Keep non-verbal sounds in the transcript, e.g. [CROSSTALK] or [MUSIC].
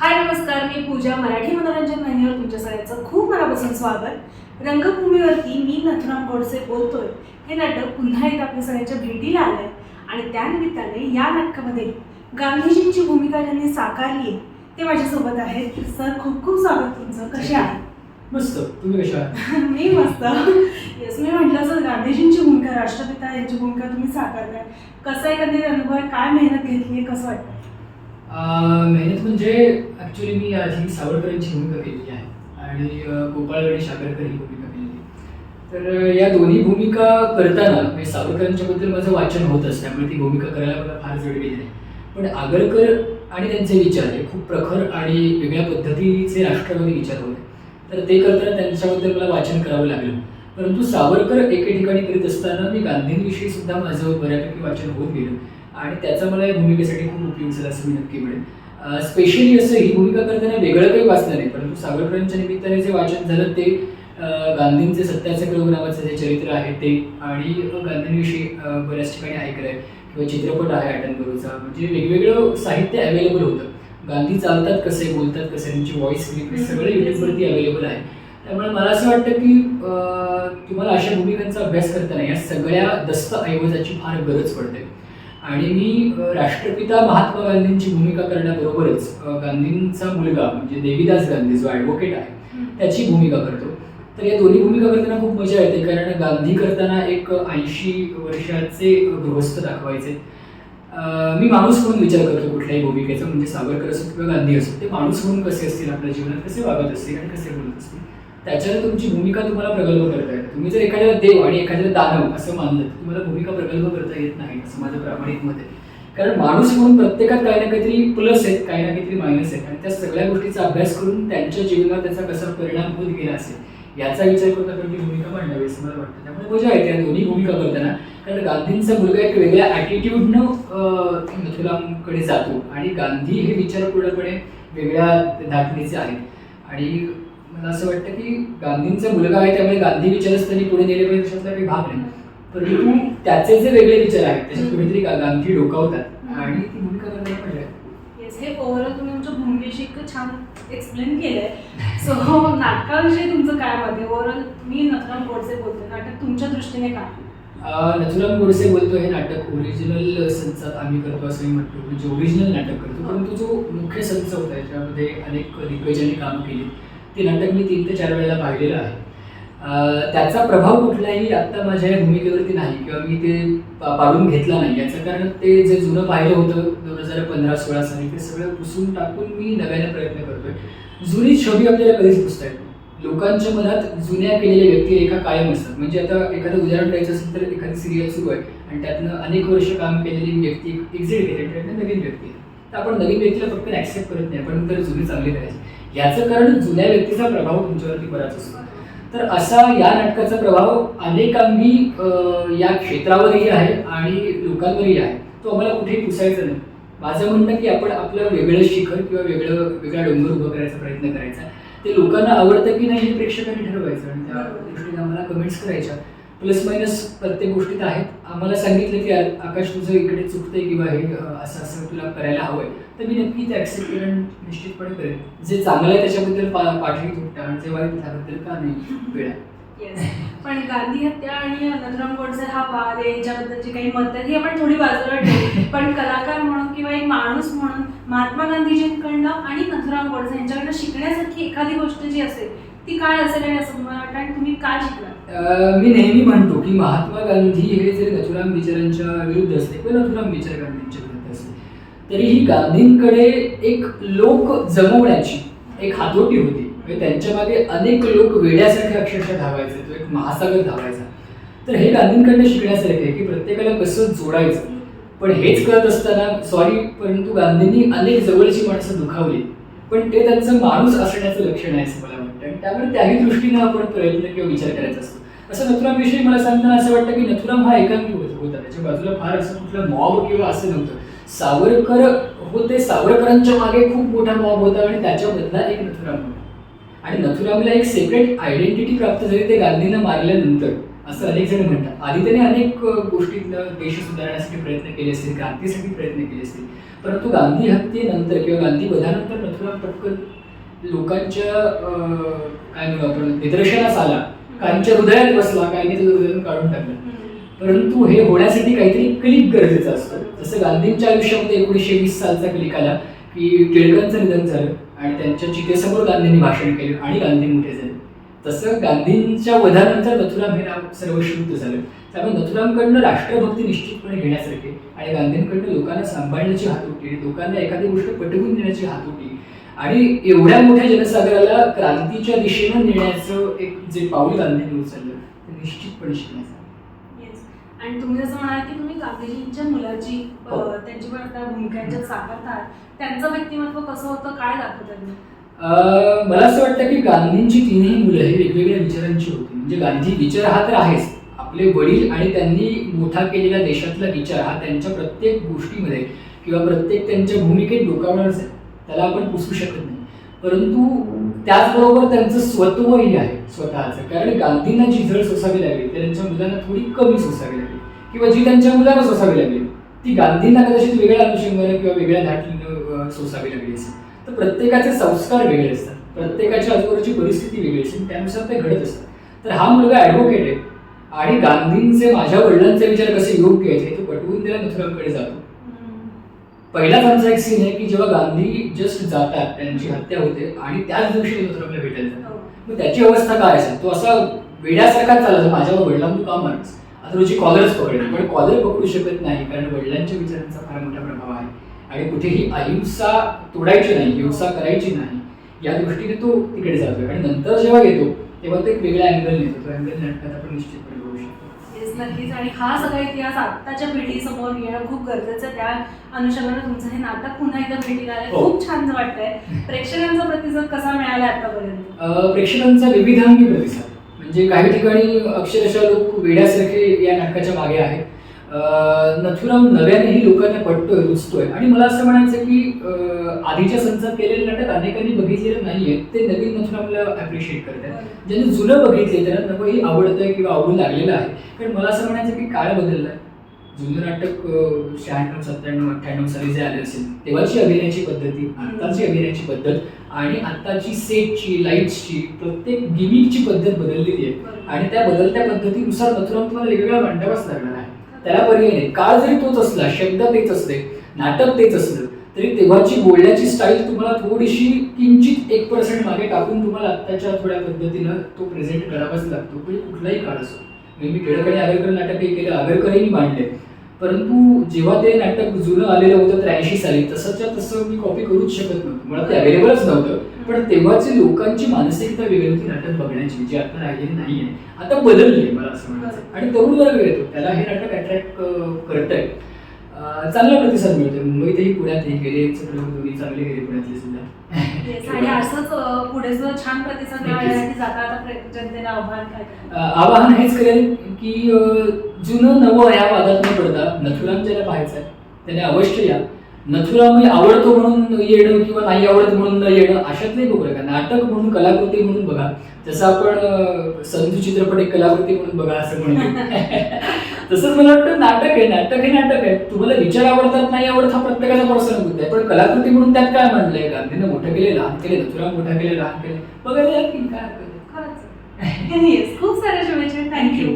हाय नमस्कार. मी पूजा मराठी मनोरंजन वाहिनीवर तुमच्या सगळ्यांचं खूप मनापासून स्वागत. रंगभूमीवरती मी नथुराम गोडसे बोलतोय. हे नाटक पुन्हा एकदा आपल्या सगळ्यांच्या भेटीला आलंय आणि त्यानिमित्ताने या नाटकामध्ये गांधीजींची भूमिका ज्यांनी साकारली आहे ते माझ्यासोबत आहेत. सर खूप खूप स्वागत तुमचं. कसे आहात? मस्त. तुम्ही कशा आहात? [LAUGHS] मी मस्त. येस मी म्हटलं सर गांधीजींची भूमिका राष्ट्रपिता यांची भूमिका तुम्ही साकारताय. कसा एकंदरीत अनुभव आहे? काय मेहनत घेतली आहे कसं वाटतं मेहनत म्हणजे ॲक्च्युली मी आधी सावरकरांची भूमिका केलेली आहे आणि गोपाळ गणेश आगरकर ही भूमिका केलेली तर या दोन्ही भूमिका करताना म्हणजे सावरकरांच्याबद्दल माझं वाचन होत असतं त्यामुळे ती भूमिका करायला मला फार जड गेली नाही. पण आगरकर आणि त्यांचे विचार हे खूप प्रखर आणि वेगळ्या पद्धतीचे राष्ट्रवादी विचार होते. तर ते करताना त्यांच्याबद्दल मला वाचन करावं लागलं. परंतु सावरकर एके ठिकाणी करीत असताना मी गांधींविषयी सुद्धा माझं बऱ्यापैकी वाचन होत गेलं. आणि त्याचा मला या भूमिकेसाठी खूप उपयोग झाला असं मी नक्की म्हणेन. स्पेशली असं ही भूमिका करताना वेगळं काही वाचलं नाही परंतु सावरकरांच्या निमित्ताने जे वाचन झालं ते गांधींचे सत्याचे प्रयोग नावाचं जे चरित्र आहे ते आणि गांधींविषयी बऱ्याच ठिकाणी ऐकलंय. किंवा चित्रपट आहे अटनबरोचा म्हणजे वेगवेगळं साहित्य अवेलेबल होतं. गांधी चालतात कसे बोलतात कसे त्यांची व्हॉइस क्लिप सगळं युट्यूबवरती अवेलेबल आहे. त्यामुळे मला असं वाटतं की तुम्हाला अशा भूमिकांचा अभ्यास करताना या सगळ्या दस्तऐवजाची फार गरज पडते. आणि मी राष्ट्रपिता महात्मा गांधींची भूमिका करण्याबरोबरच गांधींचा मुलगा म्हणजे देवीदास गांधी जो ॲडव्होकेट आहे त्याची भूमिका करतो. तर या दोन्ही भूमिका करताना खूप मजा येते कारण गांधी करताना एक ऐंशी वर्षाचे गृहस्थ दाखवायचे. मी माणूस म्हणून विचार करतो कुठल्याही भूमिकेचा म्हणजे सावरकर असो किंवा गांधी असो ते माणूस म्हणून कसे असतील आपल्या जीवनात कसे वागत असतील आणि कसे बोलत असतील? त्याच्याने तुमची भूमिका तुम्हाला प्रगल्भ करता येते तुम्ही जर एखाद्याला देव आणि एखाद्याला दानव असं मानलं तर तुम्हाला भूमिका प्रगल्भ करता येत नाही असं माझं प्रामाणिकमध्ये कारण माणूस म्हणून प्रत्येकात काही ना काहीतरी प्लस आहेत काही ना काहीतरी मायनस आहेत. आणि त्या सगळ्या गोष्टीचा अभ्यास करून त्यांच्या जीवनात त्याचा कसा परिणाम होत गेला असेल याचा विचार करून आपण ती भूमिका मांडावी असं मला वाटतं. त्यामुळे मजा येते या दोन्ही भूमिका करताना. कारण गांधींचा मुलगा एक वेगळ्या ॲटिट्यूडनं मथुरामकडे जातो. आणि गांधी हे विचार पूर्णपणे वेगळ्या धाटणीचे आहेत. आणि मला असं वाटतं की गांधींचा मुलगा आहे त्यामुळे गांधी विचारच त्यांनी पुढे नेले पाहिजे अशातला काही भाग नाही. परंतु त्याचे जे वेगळे विचार आहेत त्याच्यात कुठेतरी गांधी डोकावतात. आणि ती भूमिका येते. येस हे ओव्हरऑल तुम्ही तुमच्या भूमिकेशी इतकं छान एक्सप्लेन केलंय. सो नाटकाविषयी तुमचं काय मत आहे? ओव्हरऑल मी नथुराम गोडसे बोलते. नाटक तुमच्या दृष्टीने काय? नथुराम गोडसे बोलतो हे नाटक ओरिजिनल संचात आम्ही करतो असं मी म्हणतो. म्हणजे ओरिजिनल नाटक करतो. परंतु जो मुख्य संच होता याच्यामध्ये अनेक दिग्गजांनी काम केली. ते नाटक मी तीन ते चार वेळेला पाहिलेलं आहे. त्याचा प्रभाव कुठलाही आत्ता माझ्या या भूमिकेवरती नाही किंवा मी ते पाडून घेतला नाही. याचं कारण ते जे जुनं पाहिलं होतं दोन हजार पंधरा सोळा साली ते सगळं पुसून टाकून मी नव्याने प्रयत्न करतोय. जुनी छबी आपल्याला कधीच पुसता येत लोकांच्या मनात जुन्या केलेल्या एका कायम असतात. म्हणजे आता एखादं उदाहरण द्यायचं असेल तर एखादी सिरियल सुरू आहे आणि त्यातनं अनेक वर्ष काम केलेली व्यक्ती एक्झिट केली त्यातनं नवीन व्यक्ती. आहे तर आपण नवीन व्यक्तीला फक्त ॲक्सेप्ट करत नाही. आपण तर जुनी चांगली करायची. याचं कारण जुन्या व्यक्तीचा प्रभाव तुमच्यावरती बराच असतो. तर असा या नाटकाचा प्रभाव अनेकांनी या क्षेत्रावरही आहे आणि लोकांवरही आहे. तो आम्हाला कुठेही पुसायचा नाही. माझं म्हणणं की आपण आपलं वेगळं शिखर किंवा वेगळं वेगळा डोंगर उभं करायचा प्रयत्न करायचा. ते लोकांना आवडतं की नाही हे प्रेक्षकांनी ठरवायचं आणि त्या दृष्टीने आम्हाला कमेंट्स करायच्या. प्लस मायनस प्रत्येक गोष्टीत आहेत. आम्हाला सांगितलं की आकाश तुझं इकडे चुकतंय किंवा हे असं असं तुला करायला हवंय. तर मी नक्की ते ॲक्सेप्ट करेन निश्चितपणे करेन. जे चांगलं आहे त्याच्याबद्दल पा पाठवी तुटता आणि जे वाईट त्याबद्दल का नाही वेळा पण गांधी हत्या आणि नंदराम गोडसे हा वाद आहे. जे काही मत ही आपण थोडी बाजूला ठेवू. पण कलाकार म्हणून किंवा एक माणूस म्हणून महात्मा गांधीजींकडनं आणि नथुराम गोडसे यांच्याकडनं शिकण्यासारखी एखादी गोष्ट जी असेल ती काय असेल आणि असं तुम्हाला वाटतं आणि तुम्ही काय शिकलात? मी नेहमी म्हणतो की महात्मा गांधी हे जरी नथुराम विचारांच्या विरुद्ध असते किंवा नथुराम विचार गांधींच्या विरुद्ध असते तरीही गांधींकडे एक लोक जमवण्याची एक हातोटी होती. म्हणजे त्यांच्या मागे अनेक लोक वेड्यासारखे अक्षरशः धावायचे तो एक महासागर धावायचा. तर हे गांधींकडनं शिकण्यासारखे आहे की प्रत्येकाला कसं जोडायचं. पण हेच करत असताना सॉरी परंतु गांधींनी अनेक जवळची माणसं दुखावली. पण ते त्यांचं माणूस असण्याचं लक्षण आहे असं मला वाटतं. त्यामुळे त्याही दृष्टीनं आपण प्रयत्न किंवा विचार करायचा असतो. असं नथुरामविषयी मला सांगताना असं वाटतं की नथुराम हा एकांकी होत- होता. त्याच्या बाजूला फार असं कुठलं मॉब किंवा असं नव्हतं. सावरकर होते. सावरकरांच्या मागे खूप मोठा मॉब होता आणि त्याच्यामधला एक नथुराम होता. आणि नथुरामला एक सेपरेट आयडेंटिटी प्राप्त झाली ते गांधींना मारल्यानंतर. असं अनेक जण म्हणतात. आधी त्याने अनेक गोष्टी देश सुधारण्यासाठी प्रयत्न केले असतील क्रांतीसाठी प्रयत्न केले असतील. परंतु गांधी हत्येनंतर किंवा गांधी वधानंतर नथुराम पटकन लोकांच्या काय म्हणू आपण निदर्शनास आला. काहींच्या हृदयात बसला काहींनी त्याचं हृदयातून काढून टाकलं. परंतु हे होण्यासाठी काहीतरी क्लिक गरजेचं असतं. जसं गांधींच्या आयुष्यामध्ये एकोणीसशे वीस सालचा क्लिक आला की टिळकांचं निधन झालं आणि त्यांच्या चितेसमोर गांधींनी भाषण केलं आणि गांधी मोठे झाले. तसं गांधींच्या वधानंतर नथुराम हे नाव सर्वश्रुत झालं. त्यामुळे नथुरामकडनं राष्ट्रभक्ती निश्चितपणे घेण्यासारखी आणि गांधींकडनं लोकांना सांभाळण्याची हातोटी लोकांना एखादी गोष्ट पटवून देण्याची हातोटी आणि एवढ्या मोठ्या जनसागराला क्रांतीच्या दिशेनं नेण्याचं एक जे पाऊल गांधींनी उचललं ते निश्चितपणे शिकण्याचं. आणि तुम्ही जसं म्हणाल की तुम्ही गांधीजींच्या मुलाची हो. त्यांची पण आता भूमिका यांच्यात साकारतात. त्यांचं व्यक्तिमत्व कसं होतं काय दाखवतात मला असं वाटतं की गांधींची तिन्ही मुलं ही वेगवेगळ्या विचारांची होती. म्हणजे गांधी विचार हा तर आहेच. आपले वडील आणि त्यांनी मोठा केलेला देशातला विचार हा त्यांच्या प्रत्येक गोष्टीमध्ये किंवा प्रत्येक त्यांच्या भूमिकेत डोकावणारच आहे. त्याला आपण पुसू शकत नाही. परंतु त्याचबरोबर त्यांचं स्वत्वही आहे स्वतःचं. कारण गांधींना जी झळ सोसावी लागली त्यांच्या मुलांना थोडी कमी सोसावी लागली. किंवा जी त्यांच्या मुलांना सोसावी लागली ती गांधींना कदाचित वेगळ्या अनुषंगाने किंवा वेगळ्या धाटीनं सोसावी लागली असेल. तर प्रत्येकाचे संस्कार वेगळे असतात. प्रत्येकाच्या आजूबाजूची परिस्थिती वेगळी असते त्यानुसार ते घडत असतात. तर हा मुलगा ॲडव्होकेट आहे. आणि गांधींचे माझ्या वडिलांचे विचार कसे योग्य आहेत हे तो पटवून त्याला मथुरांकडे जातो. पहिलाच आमचा एक सीन आहे की जेव्हा गांधी जस्ट जातात त्यांची हत्या होते आणि त्याच दिवशी भेटायला जातात हो. मग त्याची अवस्था काय असेल? तो असा वेड्यासारखाच चालायचा माझ्यावर वडिलांना तू का मारस आता रोजी कॉलरच पकडेल. पण कॉलर पकडू शकत नाही कारण वडिलांच्या विचारांचा फार मोठा प्रभाव आहे. आणि कुठेही अहिंसा तोडायची नाही हिंसा करायची नाही. या दृष्टीने तो तिकडे जातोय. आणि नंतर जेव्हा येतो तेव्हा तो एक वेगळा अँगल नेतो. तो अँगल नाटकात आपण निश्चितपणे Yes, नक्कीच. आणि हा सगळा इतिहास आत्ताच्या पिढीसमोर येणं खूप गरजेचं आहे. त्या अनुषंगाने तुमचं हे नाटक पुन्हा एकदा भेटीला आलंय. हो. खूप छान वाटतंय. प्रेक्षकांचा प्रतिसाद कसा मिळाला आतापर्यंत? अ, प्रेक्षकांचा विविधांगी प्रतिसाद. म्हणजे काही ठिकाणी अक्षरशः लोक वेड्यासारखे या नाटकाच्या मागे आहेत. नथुराम नव्यानेही लोकांना पटतोय रुचतोय. आणि मला असं म्हणायचं की आधीच्या संचात केलेलं नाटक अनेकांनी बघितलेलं नाहीये. ते नवीन नथुरामला अप्रिशिएट करतात. ज्यांनी जुनं बघितले त्यांना नवंही आवडतंय किंवा आवडू लागलेलं आहे. कारण मला असं म्हणायचं की काळ बदललाय. जुनं नाटक शहाण्णव सत्त्याण्णव अठ्ठ्याण्णव साली जे आले असेल तेव्हाची अभिनयाची पद्धती आत्ताची अभिनयाची पद्धत आणि आत्ताची सेटची लाईट्सची प्रत्येक गिमिकची पद्धत बदललेली आहे. आणि त्या बदलत्या पद्धतीनुसार नथुराम तुम्हाला वेगवेगळा मांडावाच लागणार आहे. त्याला पर्याय नाही. काळ जरी तोच असला शब्द तेच असले नाटक तेच असलं तरी तेव्हाची बोलण्याची स्टाईल तुम्हाला थोडीशी किंचित एक पर्सेंट मागे टाकून तुम्हाला आत्ताच्या थोड्या पद्धतीनं तो प्रेझेंट करावाच लागतो. म्हणजे कुठलाही काळ असो. मी टिळक आणि आगरकर नाटकही केलं आगरकरही मांडले. परंतु जेव्हा ते नाटक जुनं आलेलं होतं त्र्याऐंशी साली तसंच्या तसं मी कॉपी करूच शकत नव्हतं. मला ते अवेलेबलच नव्हतं. पण तेव्हाची लोकांची मानसिकता वेगळी होती नाटक बघण्याची जी आता राहिलेली नाहीये. आता बदलली आहे मला असं म्हणायचं. आणि तरुण वर्ग येतो. त्याला हे नाटक अट्रॅक्ट करत आहे चांगला प्रतिसाद मिळतोय. मुंबईतही पुण्यातही गेले दोन्ही चांगले गेले पुण्यातले सुद्धा. आणि असंच अ, पुढे सुद्धा छान प्रतिसाद मिळवण्यासाठी जाता आता प्रे- जनतेला आव्हान काय? आवाहन हेच करेल की जुनं नवं या वादात न पडता नथुराम ज्याला पाहायचं आहे त्याने अवश्य या. नथुराम हे आवडतो म्हणून येणं किंवा नाही आवडत म्हणून न येणं अशातले बघू नका नाटक म्हणून कलाकृती म्हणून बघा जसं आपण संजू चित्रपट एक कलाकृती म्हणून बघा असं म्हणतो [LAUGHS] तसंच मला वाटतं नाटक आहे नाटक हे नाटक आहे. तुम्हाला विचार आवडतात नाही आवडत हा प्रत्येकाचा पर्सनल मुद्दा आहे पण कलाकृती म्हणून त्यात काय म्हणलंय गांधीनं मोठं केले लहान केले नथुराम मोठा केले लहान केले बघायला की काय? [LAUGHS] खूप शुभेच्छा. थँक्यू